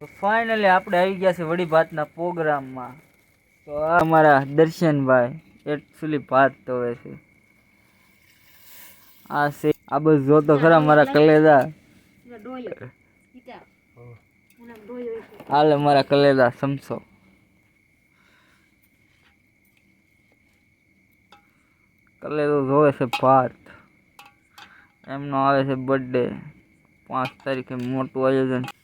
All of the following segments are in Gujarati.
તો ફાઇનલી આપણે આવી ગયા છે વડી ભાતના પ્રોગ્રામમાં. તો આ અમારા દર્શનભાઈ એકચ્યુઅલી ભાત ધોવે છે. આ છે આ બધું જોતો ખરા મારા કલેદા હાલે મારા કલેદા સમસો. કલેદો જોવે છે ભાત. એમનો આવે છે બર્થડે પાંચ તારીખે મોટું આયોજન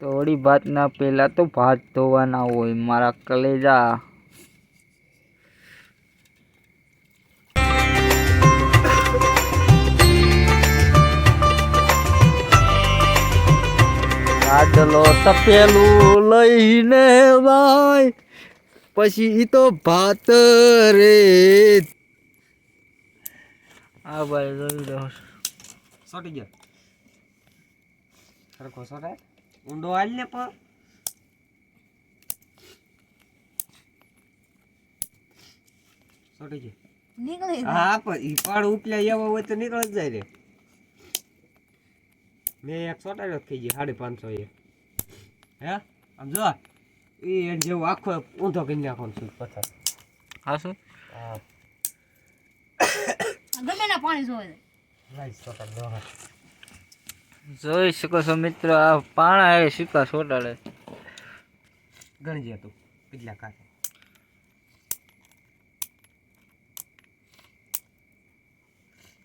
તો વળી ભાતના પહેલા તો ભાત ધોવાના હોય મારા કલેજા. ગાડલો તપેલું લઈને ભાઈ પછી ઈ તો ભાત રે. હા ભાઈ લો. સોટી ગયા. સરખો સોટાય ઊંડો હાલ ને પણ. સોટી ગયો. હા પણ ઈ પાડ ઉપલ્યા એવા હોય તો નીકળ જ જાય રે. મેં એક સોટાડ્યો થઈ ગયો સાડી પાંચસો એ. હે? આમ જો એ જેવું આખો ઊંધો કરી નાખવાનો છું પથ્થર. હા શું? હા. ગમે ના પાણી જોવે. લાઈ સોટાડ દો હા. જોઈ શકો છો મિત્રો આ પાણા એ સિક્કા સોટાડે ગણજે તું કેટલા કાઢે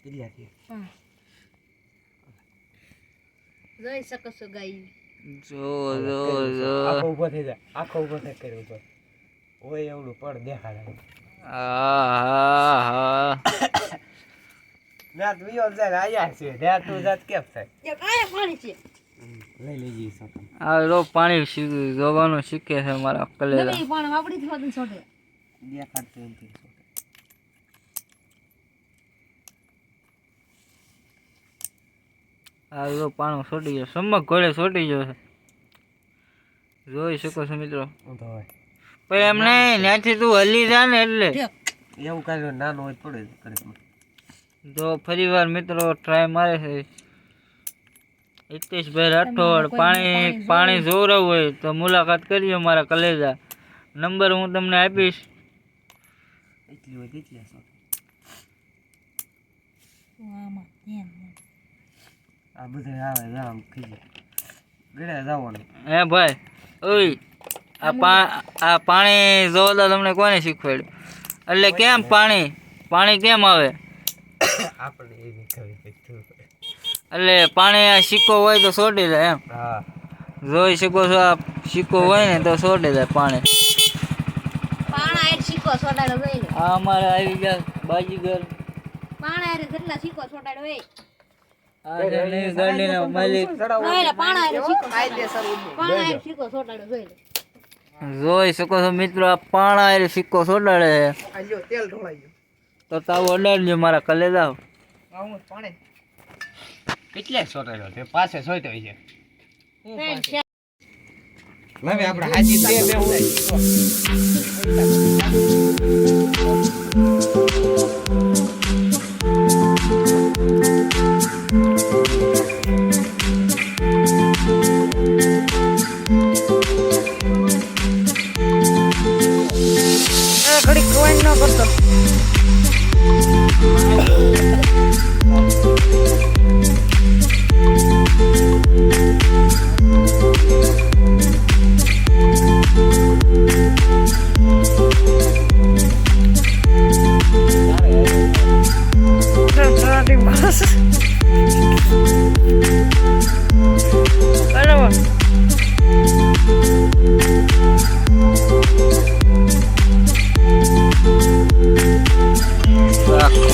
કેટલા થયા જોઈ શકો છો ગાઈ. જો જો જો. આખો ઊભો થઈ જાય આખો ઊભો થઈ કર્યો ઊભો ઓય એવડું પડ દેખાડે. હા હા. ના તું યો જાય આયા છે. ત્યાં તું જાત કેમ થાય? એક આયા પાણી છે. લઈ લેજી સકમ આ રો પાણી જોવાનું શીખે છે મારા છોટે એમ થી આ રો પાણું સોટી ગયો. સમક ઘોડે સોટી ગયો છે. જોઈ શકો છો મિત્રો. પણ એમ નહીં ત્યાંથી તું હલી જા ને એટલે. એવું કાંઈ નાનું હોય પડે કરે. જો ફરી વાર મિત્રો ટ્રાય મારે છે. હિતેશભાઈ રાઠોડ પાણી પાણી જોવરાવું હોય તો મુલાકાત કરજો મારા કલેજા. નંબર હું તમને આપીશ. આ બધા આવે જામ ગળે જવાનું. હે ભાઈ ઓય આ પા આ પાણી જોવતા તમને કોને શીખવાડ્યું? એટલે કેમ પાણી? પાણી કેમ આવે? આપણે એવી ખબર એટલે પાણી આ સિક્કો હોય તો છોડી દે એમ. હા. જોઈ શકો છો આ સિક્કો હોય ને તો છોડી દે પાણી. જોઈ અમારે આવી ગયા બાજીગર. પાણા હારે જેટલા સિક્કો હોય. જોઈ લે પાણા હારે સિક્કો પાણા હારે સિક્કો સોટાડો જોઈ લે. જોઈ શકો છો મિત્રો આ પાણા સિક્કો છોડાડે. તેલ ઢોળાઈ ગયું. તો તાવ અડાડજો મારા કલે જાવ. કેટલે સોટાડ્યો તે પાસે સોઈતો છે. લાવે આપણે હાજી બે બે ઘડી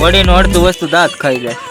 વડીનું અડધું વસ્તુ દાંત ખાઈ જાય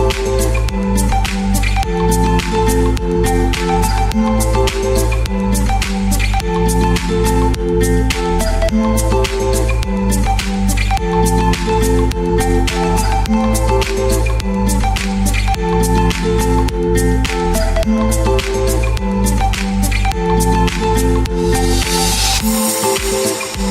Thank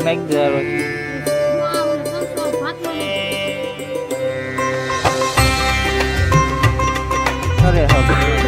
กแม่งเกลือเลยเท่าไหร่ครับ